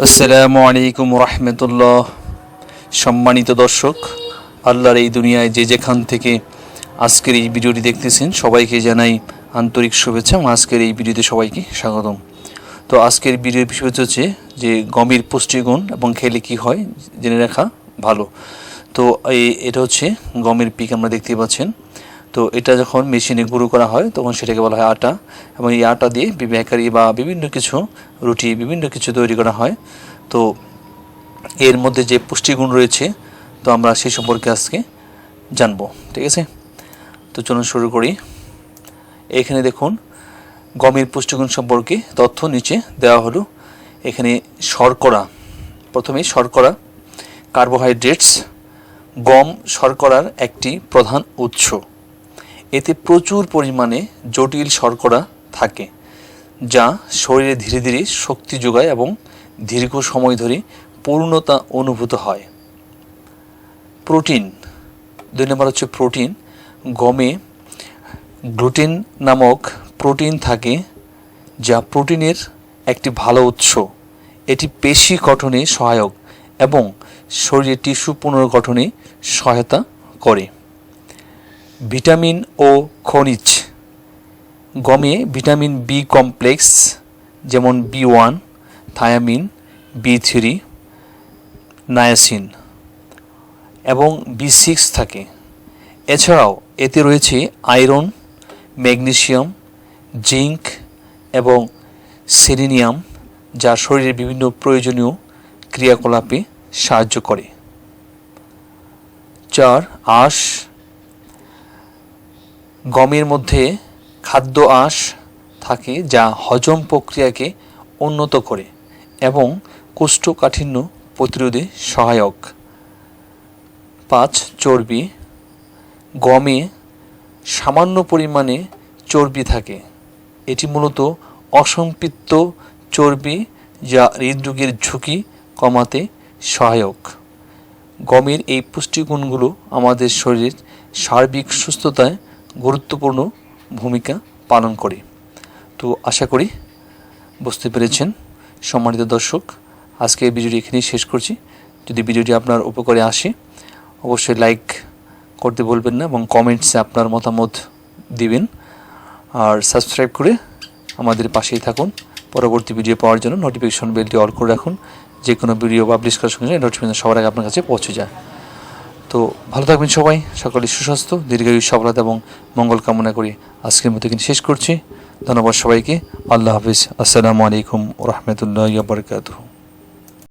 আসসালামু আলাইকুম রহমতুল্লাহ সম্মানিত দর্শক, আল্লাহর এই দুনিয়ায় যে যেখান থেকে আজকের এই ভিডিওটি দেখতেছেন, সবাইকে জানাই আন্তরিক শুভেচ্ছা এবং আজকের এই ভিডিওতে সবাইকে স্বাগতম। তো আজকের ভিডিওর বিষয় হচ্ছে যে গমের পুষ্টিগুণ এবং খেলে কি হয়, জেনে রাখা ভালো। তো এটা হচ্ছে গমের পিক আমরা দেখতে পাচ্ছেন। তো এটা যখন মেশিনে গুঁড়ো করা হয়, তখন সেটাকে বলা হয় আটা এবং এই আটা দিয়ে বেকারি বা বিভিন্ন কিছু, রুটি, বিভিন্ন কিছু তৈরি করা হয়। তো এর মধ্যে যে পুষ্টিগুণ রয়েছে, তো আমরা সেই সম্পর্কে আজকে জানব, ঠিক আছে? তো চলুন শুরু করি। এখানে দেখুন, গমের পুষ্টিগুণ সম্পর্কে তথ্য নিচে দেওয়া হলো। এখানে শর্করা, প্রথমে শর্করা, কার্বোহাইড্রেটস, গম শর্করার একটি প্রধান উৎস। এতে প্রচুর পরিমাণে জটিল শর্করা থাকে, যা শরীরে ধীরে ধীরে শক্তি যোগায় এবং দীর্ঘ সময় ধরে পূর্ণতা অনুভূত হয়। প্রোটিন, দুই নম্বর হচ্ছে প্রোটিন, গমে গ্লুটেন নামক প্রোটিন থাকে, যা প্রোটিনের একটি ভালো উৎস। এটি পেশি গঠনে সহায়ক এবং শরীরের টিস্যু পুনর্গঠনে সহায়তা করে। ভিটামিন ও খনিজ। গমে ভিটামিন বি কমপ্লেক্স, যেমন B one, thiamine, B three, niacin এবং বি সিক্স থাকে। এছাড়াও এতে রয়েছে আয়রন, ম্যাগনেসিয়াম, জিঙ্ক এবং সেলিনিয়াম যা শরীরের বিভিন্ন প্রয়োজনীয় ক্রিয়াকলাপে সাহায্য করে। চার, আঁশ গমের মধ্যে খাদ্য আঁশ থাকে যা হজম প্রক্রিয়াকে উন্নত করে এবং কোষ্ঠকাঠিন্য প্রতিরোধে সহায়ক। পাঁচ, চর্বি। গমে সামান্য পরিমাণে চর্বি থাকে। এটি মূলত অসম্পৃক্ত চর্বি যা হৃদরোগের ঝুঁকি কমাতে সহায়ক। গমের এই পুষ্টিগুণগুলো আমাদের শরীরের সার্বিক সুস্থতায় গুরুত্বপূর্ণ ভূমিকা পালন করে। তো আশা করি বুঝতে পেরেছেন। সম্মানিত দর্শক, আজকে এই ভিডিওটি এখানেই শেষ করছি। যদি ভিডিওটি আপনার উপকারে আসে, অবশ্যই লাইক করতে বলবেন না এবং কমেন্টসে আপনার মতামত দিবেন। আর সাবস্ক্রাইব করে আমাদের পাশেই থাকুন। পরবর্তী ভিডিও পাওয়ার জন্য নোটিফিকেশন বেলটি অল করে রাখুন। যে কোনো ভিডিও পাবলিশ করার সঙ্গে নোটিফিকেশন সবার আগে আপনার কাছে পৌঁছে যায়। তো ভালো থাকবেন সবাই। সকলে সুস্বাস্থ্য, দীর্ঘায়ু সফলতা এবং মঙ্গল কামনা করি আজকের মতো কিন্তু শেষ করছি। ধন্যবাদ সবাইকে। আল্লাহ হাফিজ। আসসালামু আলাইকুম রহমতুল্লাহ বরকাতহ।